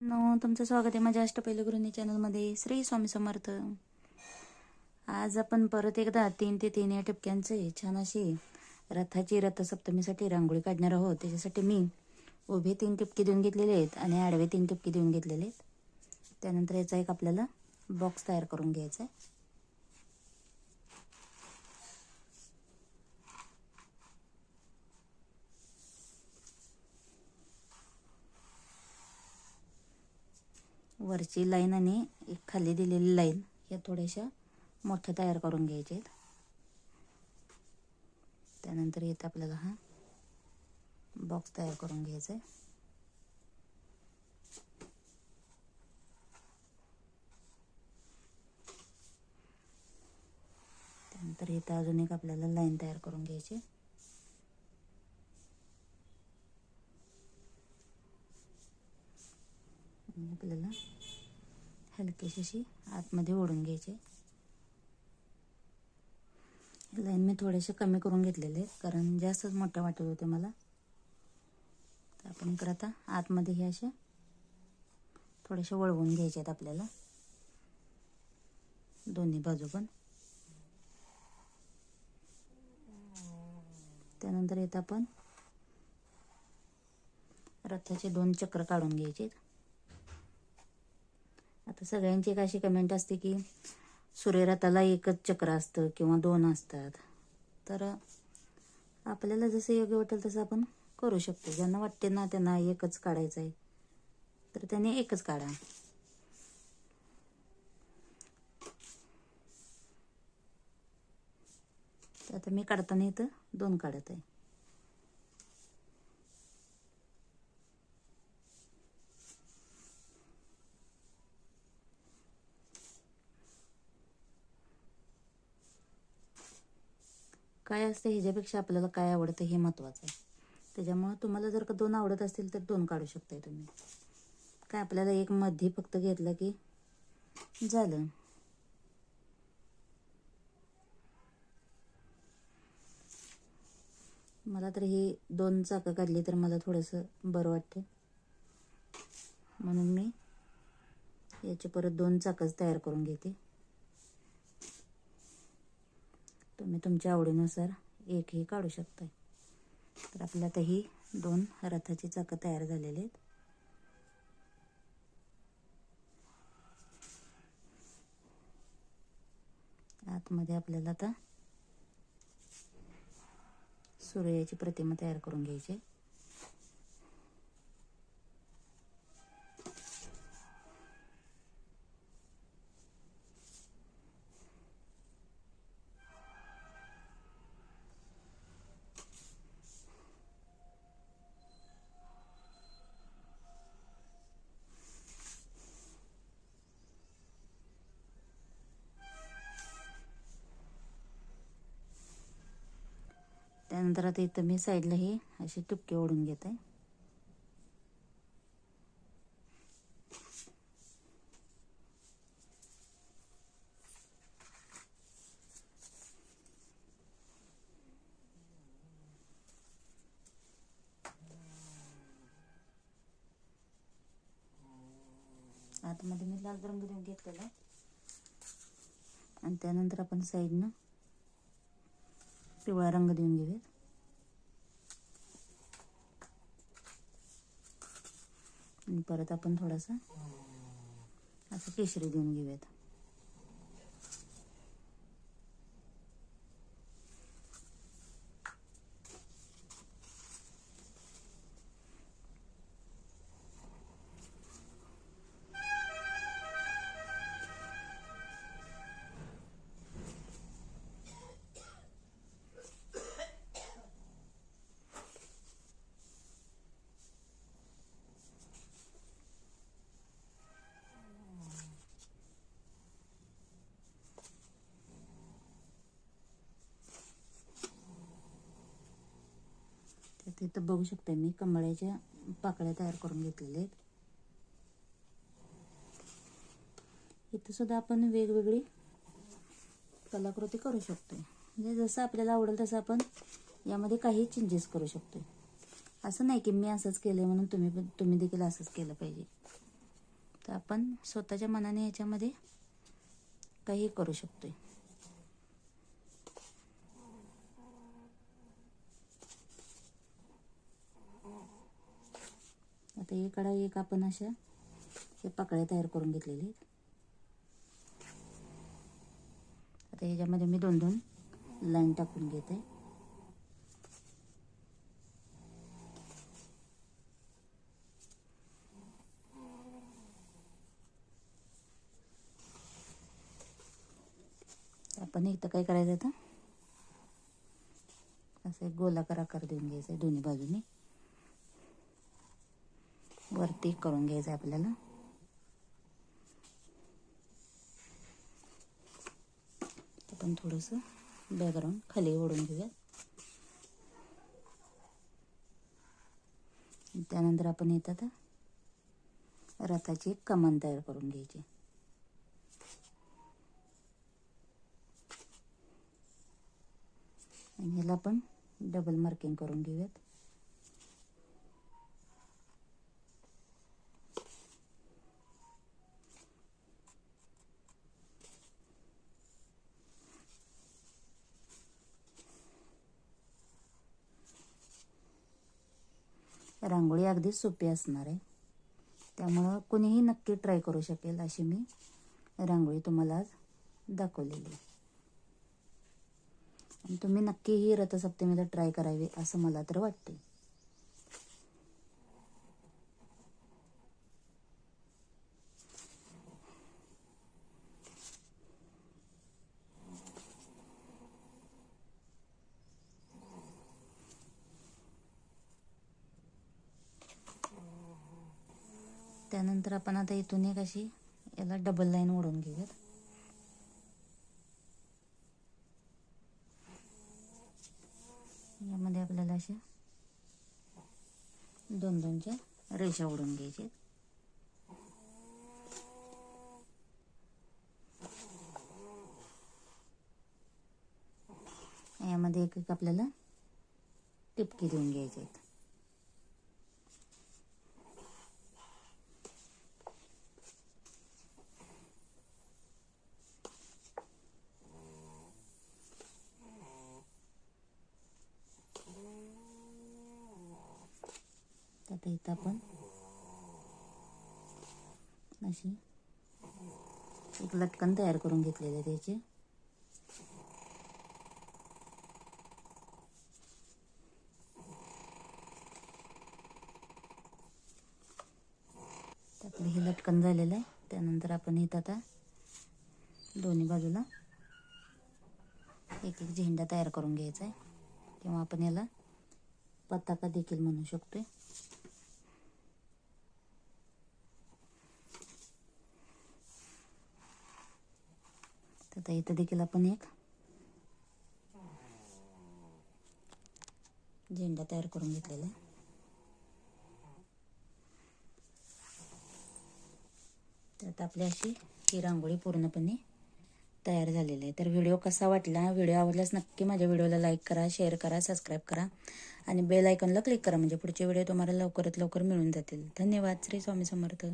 No तुमचं स्वागत आहे माझ्या अष्टपैल गृहिणी चॅनलमध्ये. श्री स्वामी समर्थ. आज आपण परत एकदा तीन ते तीन या टपक्यांचे छान अशी रथाची रथसप्तमीसाठी रांगोळी काढणार आहोत. त्याच्यासाठी मी उभे तीन टिपके देऊन घेतलेले आहेत आणि आडवे तीन टिपके देऊन घेतलेले आहेत. त्यानंतर याचा एक आपल्याला बॉक्स तयार करून घ्यायचा आहे. वरची लाईन आणि एक खाली दिलेली लाईन या थोड्याशा मोठ्या तयार करून घ्यायच्या आहेत त्यानंतर येत आपल्याला हा बॉक्स तयार करून घ्यायचा आहे त्यानंतर इथं अजून एक आपल्याला लाईन तयार करून घ्यायची आहे. आपल्याला हलकीशी अशी आतमध्ये ओढून घ्यायची. लाईन मी थोडेसे कमी करून घेतलेले कारण जास्तच मोठ्या वाटत होते मला. तर आपण इकडं आता आतमध्ये हे अशा थोडेसे वळवून घ्यायचे आहेत आपल्याला. दोन्ही बाजू पण. त्यानंतर येतं आपण रथाचे दोन चक्र काढून घ्यायचे तर सगळ्यांची एक अशी कमेंट असते की सूर्यरथाला एकच चक्र असतं किंवा दोन असतात. तर आपल्याला जसं योग्य वाटेल तसं आपण करू शकतो. ज्यांना वाटते ना त्यांना एकच काढायचं आहे. तर त्याने एकच काढा. तर आता मी काढताना इथं दोन काढत आहे. काय असतं ह्याच्यापेक्षा आपल्याला काय आवडतं हे महत्त्वाचं आहे. त्याच्यामुळं तुम्हाला जर का दोन आवडत असतील तर दोन काढू शकताय तुम्ही. काय आपल्याला एक मध्ये फक्त घेतलं की झालं. मला तर ही दोन चाकं काढली तर मला थोडंसं बरं वाटतं म्हणून मी याचे परत दोन चाकच तयार करून घेते. तुम्ही तुमच्या आवडीनुसार एकही काढू शकता तर आपल्या आता ही दोन रथाची चाकं तयार झालेली आहेत. आतमध्ये आपल्याला आता सूर्याची प्रतिमा तयार करून घ्यायची त्यानंतर आता इथं मी साईडला ही अशी टुपके ओढून घेत. आहे आतमध्ये मी लाल रंग देऊन घेतलेला आहे. आणि त्यानंतर आपण साईडनं पिवळा रंग देऊन घेऊयात आणि परत आपण थोडासा असं केशरी देऊन घेऊयात. त्यात तर बघू शकते मी. कमळ्याच्या पाकळ्या तयार करून घेतलेल्या आहेत. इथं सुद्धा आपण वेगवेगळी कलाकृती करू शकतो म्हणजे जसं आपल्याला आवडेल तसं आपण यामध्ये काही चेंजेस करू शकतो असं नाही की मी असंच केलं म्हणून तुम्ही पण तुम्ही देखील असंच केलं पाहिजे. तर आपण स्वतःच्या मनाने याच्यामध्ये काही करू शकतोय. आता एकडा एक आपण अशा हे पाकळ्या तयार करून घेतलेले आहेत. आता याच्यामध्ये मी दोन दोन लाईन टाकून घेते. आपण इथं काय करायचं आता? असं एक गोलाकार आकार देऊन घ्यायचा आहे दोन्ही बाजूनी. वरती करून घ्यायचं आहे आपल्याला आपण थोडंसं बॅकग्राऊंड खाली ओढून घेऊया त्यानंतर आपण येतात रथाची एक कमान तयार करून घ्यायची. आणि ह्याला आपण डबल मार्किंग करून घेऊयात. रांगोळी अगदी सोपी असणार आहे. त्यामुळं कुणीही नक्की ट्राय करू शकेल अशी मी रांगोळी तुम्हाला आज दाखवलेली आहे. आणि तुम्ही नक्की ही रथसप्तमीला ट्राय करावी असं मला तर वाटते नंतर आपण आता इथून एक अशी याला डबल लाईन ओढून घेऊयात. यामध्ये आपल्याला अशा दोन दोनच्या रेषा ओढून घ्यायच्या यामध्ये एक एक आपल्याला टिपकी देऊन घ्यायचे आहेत. आता इथं आपण अशी एक लटकन तयार करून घेतलेले आहे त्याचे आपलं हे लटकन झालेलं आहे. त्यानंतर आपण इथं आता दोन्ही बाजूला एक एक झेंडा तयार करून घ्यायचा आहे. किंवा आपण याला पताका देखील म्हणू शकतोय. आता इथं देखील आपण एक झेंडा तयार करून घेतलेला आहे. तर आता आपली अशी ही रांगोळी पूर्णपणे तयार झालेली आहे. तर व्हिडिओ कसा वाटला? व्हिडिओ आवडल्यास नक्की माझ्या व्हिडिओला लाईक करा शेअर करा सबस्क्राईब करा आणि बेल आयकॉनला क्लिक करा. म्हणजे पुढचे व्हिडिओ तुम्हाला लवकरात लवकर मिळून जातील. धन्यवाद. श्री स्वामी समर्थ.